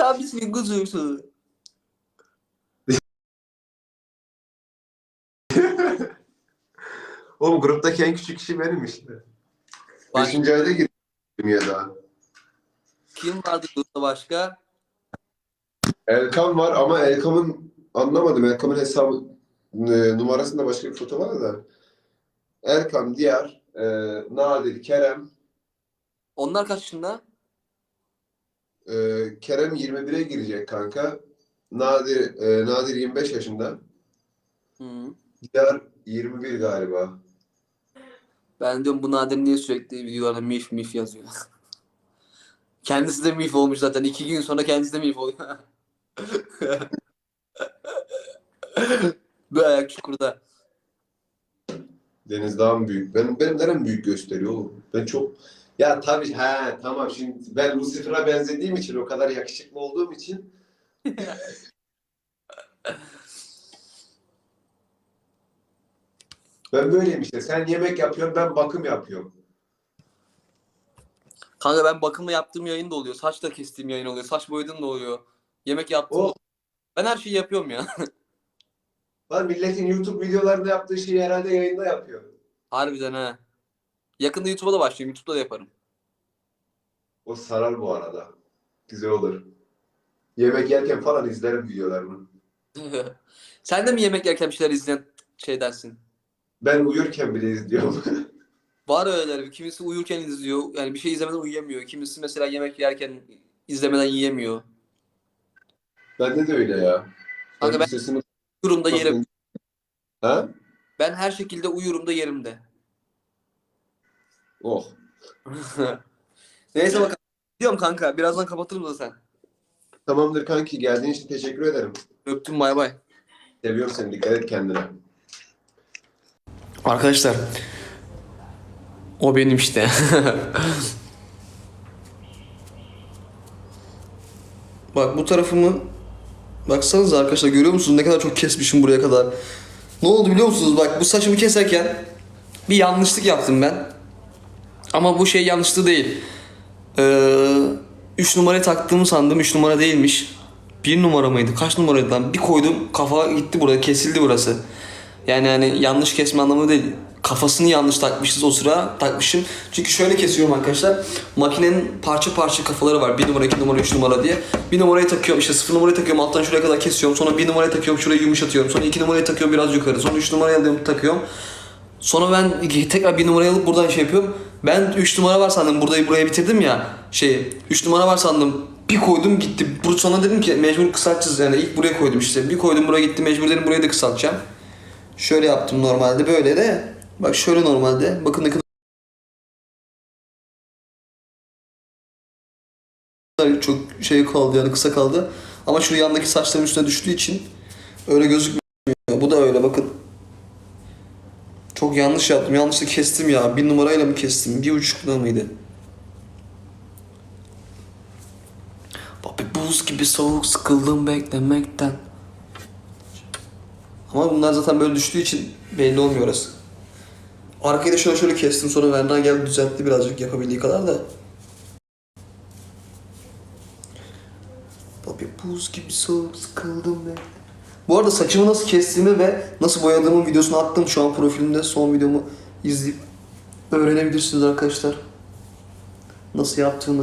abisinin kuzusu. Oğlum gruptaki en küçük kişi benim işte. Bak, Beşinci ayda girdim ya daha. kim vardı grupta başka? Elkam var ama Elkam'ın anlamadım. Elkam'ın hesabı e, numarasında başka bir foto var da. Elkam, Diyar, e, Nadir, Kerem. Onlar kaç yaşında? E, Kerem 21'e girecek kanka. Nadir, e, Nadir 25 yaşında. Hı. Diyar 21 galiba. Ben diyorum bu Nadir niye sürekli videolarda mif mif yazıyor. kendisi de mif olmuş zaten. İki gün sonra kendisi de mif oluyor. bir ayak çukurda. Deniz daha mı büyük? Benim, benim nerem büyük gösteriyor oğlum? Ben çok... Ya tabii he tamam şimdi ben Lucifer'a benzediğim için o kadar yakışıklı olduğum için ben böyleyim işte. Sen yemek yapıyorsun ben bakım yapıyorum. Kanka ben bakımla yaptığım yayın da oluyor. Saç da kestiğim yayın oluyor. Saç boyadığım da oluyor. Yemek yaptığım da O oluyor. Ben her şeyi yapıyorum ya. lan milletin YouTube videolarında yaptığı şeyi herhalde yayında yapıyor. Harbiden ha. Yakında YouTube'a da başlayayım. YouTube'da da yaparım. O sarar bu arada. Güzel olur. Yemek yerken falan izlerim videolarını. Sen de mi yemek yerken bir şeyler izleyen şey dersin? Ben uyurken bile izliyorum. Var öyleleri. Kimisi uyurken izliyor. Yani bir şey izlemeden uyuyamıyor. Kimisi mesela yemek yerken izlemeden yiyemiyor. Bende de öyle ya. Kanka ben sesimi... uyurum da yerim. Ha? Ben her şekilde uyurum da yerim de. Oh. Neyse bakalım. Gidiyorum kanka. Birazdan kapatırım da sen. Tamamdır kanki. Geldiğin için teşekkür ederim. Öptüm bay bay. Seviyorum seni. Dikkat et kendine. Arkadaşlar. O benim işte. Bak bu tarafımı baksanıza arkadaşlar görüyor musunuz ne kadar çok kesmişim buraya kadar. Ne oldu biliyor musunuz? Bak bu saçımı keserken bir yanlışlık yaptım ben. Ama bu şey yanlışlığı değil. 3 numarayı taktığımı sandım. 3 numara değilmiş. 1 numara mıydı? Kaç numaraydı lan? Bir koydum kafa gitti burada kesildi burası. Yani hani yanlış kesme anlamı değil. Kafasını yanlış takmışız o sıra takmışım. Çünkü şöyle kesiyorum arkadaşlar. Makinenin parça parça kafaları var. 1 numara, 2 numara, 3 numara diye. 1 numarayı takıyorum işte 0 numarayı takıyorum alttan şuraya kadar kesiyorum. Sonra 1 numarayı takıyorum şurayı yumuşatıyorum. Sonra 2 numarayı takıyorum biraz yukarı. Sonra 3 numarayı alıyorum takıyorum. Sonra ben tekrar bir numarayı alıp buradan şey yapıyorum. Ben 3 numara var sandım. Burayı buraya bitirdim ya. Şey 3 numara var sandım. Bir koydum gitti. Bu sonra dedim ki mecbur kısaltacağız yani. İlk buraya koydum işte. Bir koydum buraya gitti. Mecbur dedim burayı da kısaltacağım. Şöyle yaptım normalde böyle de. Bak şöyle normalde. Bakın ne kadar çok şey kaldı yani kısa kaldı. Ama şu yandaki saçların üstüne düştüğü için öyle gözükmüyor. Bu da öyle bakın. Çok yanlış yaptım. Yanlışla kestim ya. Bir numarayla mı kestim? Bir buçukla mıydı? Bobby buz gibi soğuk sıkıldım beklemekten. Ama bunlar zaten böyle düştüğü için belli olmuyor orası. Arkayı da şöyle şöyle kestim sonra Verna geldi düzeltti birazcık yapabildiği kadar da. Bobby buz gibi soğuk sıkıldım be. Bu arada saçımı nasıl kestiğimi ve nasıl boyadığımın videosunu attım şu an profilimde. Son videomu izleyip öğrenebilirsiniz arkadaşlar. Nasıl yaptığını.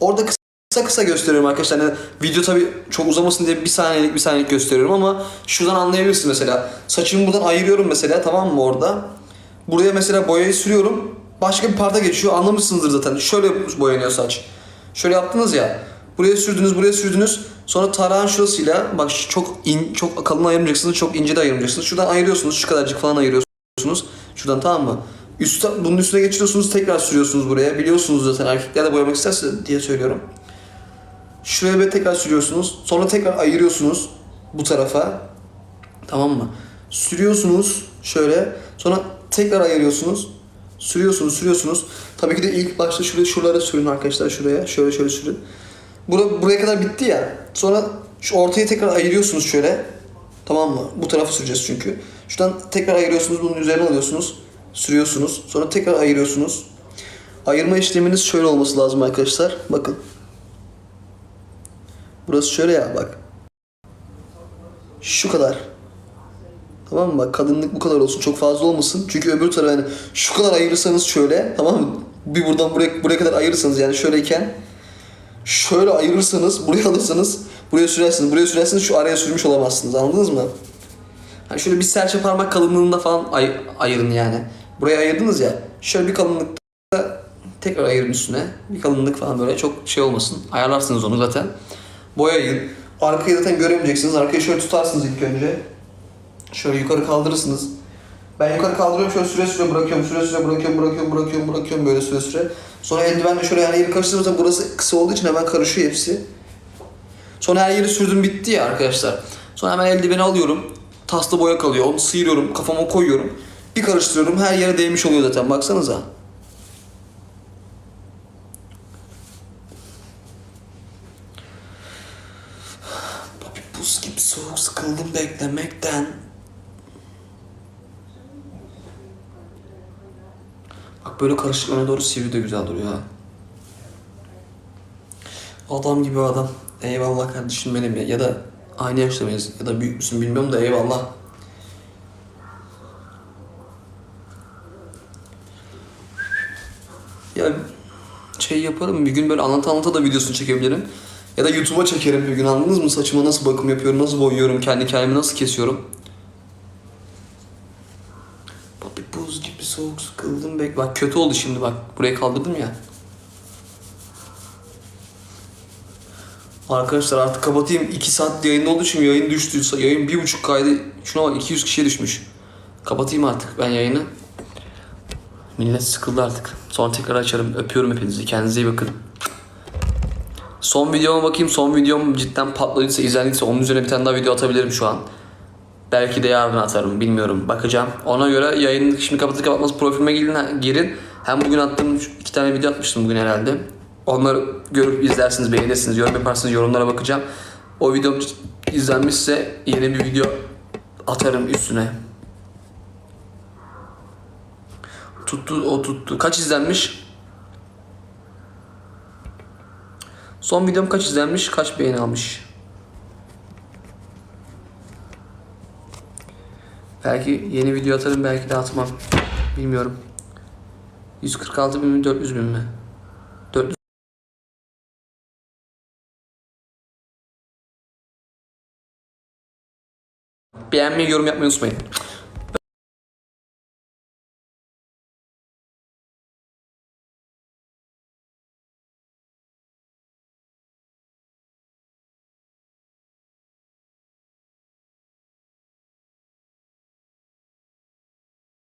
Orada kısa kısa gösteriyorum arkadaşlar. Yani video tabi çok uzamasın diye bir saniyelik bir saniyelik gösteriyorum ama şuradan anlayabilirsiniz mesela. Saçımı buradan ayırıyorum mesela tamam mı orada. Buraya mesela boyayı sürüyorum. Başka bir parta geçiyor. Anlamışsınızdır zaten. Şöyle boyanıyor saç. Şöyle yaptınız ya. Buraya sürdünüz, buraya sürdünüz. Sonra tarağın şurasıyla bak çok in, çok kalın ayırmayacaksınız, çok ince de ayırmayacaksınız. Şuradan ayırıyorsunuz, şu kadarcık falan ayırıyorsunuz. Şuradan tamam mı? Üstte, bunun üstüne geçiriyorsunuz, tekrar sürüyorsunuz buraya. Biliyorsunuz zaten erkekler de boyamak isterse diye söylüyorum. Şuraya bir tekrar sürüyorsunuz. Sonra tekrar ayırıyorsunuz bu tarafa. Tamam mı? Sürüyorsunuz şöyle. Sonra tekrar ayırıyorsunuz. Sürüyorsunuz, sürüyorsunuz. Tabii ki de ilk başta şuraya şuralara sürün arkadaşlar şuraya. Şöyle şöyle sürün. Bura, buraya kadar bitti ya. Sonra şu ortayı tekrar ayırıyorsunuz şöyle. Tamam mı? Bu tarafı süreceğiz çünkü. Şuradan tekrar ayırıyorsunuz. Bunun üzerine alıyorsunuz. Sürüyorsunuz. Sonra tekrar ayırıyorsunuz. Ayırma işleminiz şöyle olması lazım arkadaşlar. Bakın. Burası şöyle ya bak. Şu kadar. Tamam mı? Bak kadınlık bu kadar olsun. Çok fazla olmasın. Çünkü öbür tarafa yani şu kadar ayırırsanız şöyle. Tamam mı? Bir buradan buraya, buraya kadar ayırırsanız yani şöyleyken şöyle ayırırsanız buraya alırsanız buraya sürersiniz. Buraya sürerseniz şu araya sürmüş olamazsınız. Anladınız mı? Hani şöyle bir serçe parmak kalınlığında falan ay- ayırın yani. Buraya ayırdınız ya. Şöyle bir kalınlıkta tekrar ayırın üstüne. Bir kalınlık falan böyle çok şey olmasın. Ayarlarsınız onu zaten. Boyayın. Arkayı zaten göremeyeceksiniz. Arkayı şöyle tutarsınız ilk önce. Şöyle yukarı kaldırırsınız. Ben yukarı kaldırıyorum şöyle süre süre bırakıyorum, süre süre bırakıyorum, bırakıyorum, bırakıyorum, bırakıyorum böyle süre süre. Sonra eldivenle şöyle her yeri. Zaten burası kısa olduğu için hemen karışıyor hepsi. Sonra her yeri sürdüm bitti ya arkadaşlar. Sonra hemen eldiveni alıyorum. Tasla boya kalıyor. Onu sıyırıyorum, kafama koyuyorum. Bir karıştırıyorum. Her yere değmiş oluyor zaten. Baksanıza. Bobby buz gibi soğuk sıkıldım beklemekten. Böyle karışık doğru sivri de güzel duruyor ha. Adam gibi adam. Eyvallah kardeşim benim ya. Ya da aynı yaşta mıyız? Ya da büyük müsün bilmiyorum da eyvallah. Ya şey yaparım bir gün böyle anlata anlata da videosunu çekebilirim. Ya da YouTube'a çekerim bir gün anladınız mı? Saçıma nasıl bakım yapıyorum, nasıl boyuyorum, kendi kendimi nasıl kesiyorum. Bak bir buz gibi soğuk sıkıldım bek. Bak kötü oldu şimdi bak. Burayı kaldırdım ya. Arkadaşlar artık kapatayım. 2 saat yayında olduğu için yayın düştü. Yayın 1.5 kaydı. Şuna bak 200 kişiye düşmüş. Kapatayım artık ben yayını. Millet sıkıldı artık. Sonra tekrar açarım. Öpüyorum hepinizi. Kendinize iyi bakın. Son videoma bakayım. Son videom cidden patladıysa, izlendiyse onun üzerine bir tane daha video atabilirim şu an. Belki de yarın atarım. Bilmiyorum. Bakacağım. Ona göre yayını şimdi kapatır kapatmaz profilime girin. girin. Hem bugün attığım iki tane video atmıştım bugün herhalde. Onları görüp izlersiniz, beğenirsiniz, yorum yaparsınız, yorumlara bakacağım. O videom izlenmişse yeni bir video atarım üstüne. Tuttu, o tuttu. Kaç izlenmiş? Son videom kaç izlenmiş, kaç beğeni almış? Belki yeni video atarım, belki de atmam. Bilmiyorum. 146 bin mi, 400 bin mi? 400 Beğenmeyi, yorum yapmayı unutmayın.